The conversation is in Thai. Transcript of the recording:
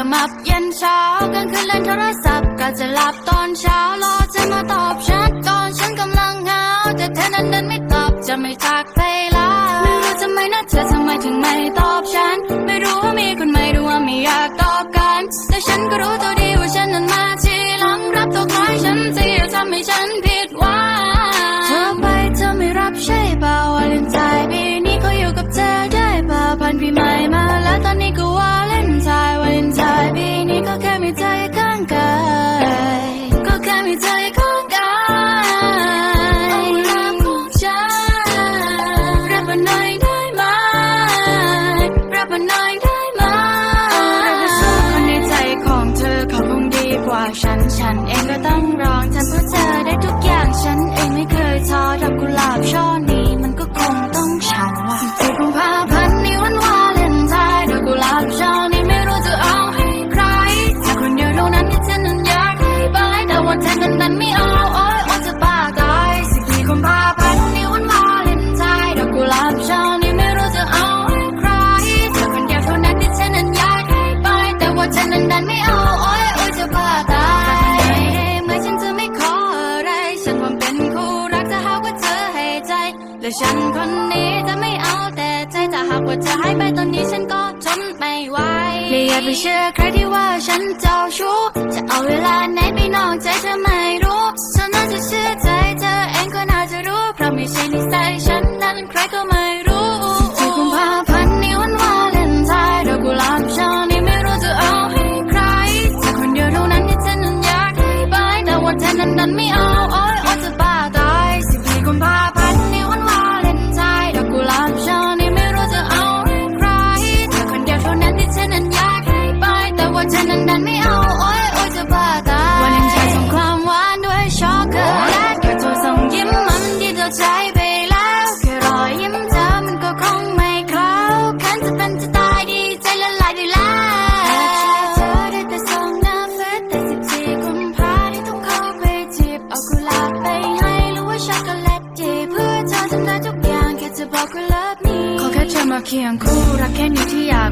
ขมับเย็นเช้ากันงคืนเล่นโทรศัพท์ก็จะหลับตอนเช้ารอจะมาตอบฉันตอนฉันกำลังเหงาแต่เธอนั้นเดินไม่ตอบจะไม่ทักไปรละไม่รู้จะไม่นะเธอทำไมถึงไม่ตอบฉัน ไม่รู้ว่ามีคนใหม่หรือว่าไม่อยากตอบกัน แต่ฉันก็รู้ตัว ฉันไม่เอาโอ้ยโอ้ยจะบ้าตายเมื่ฉันจะไม่ขออะไร ฉันควรเป็นคู่รักถ้หาว่าเธอให้ใจ และฉันคนนี้จะไม่เอาแต่ใจจะหากว่าจะอหายไปตอนนี้ฉันก็ทนไม่ไหวไม่อยากไปเชื่อใครที่ว่าฉันเจ้าชู้จะเอาเวลาไหนไปนอกใจเธอไม่รู้ฉันน่าจะ more time and done me ขอแค่เธอมาเคียงคู่รักแค่นี้ที่อยาก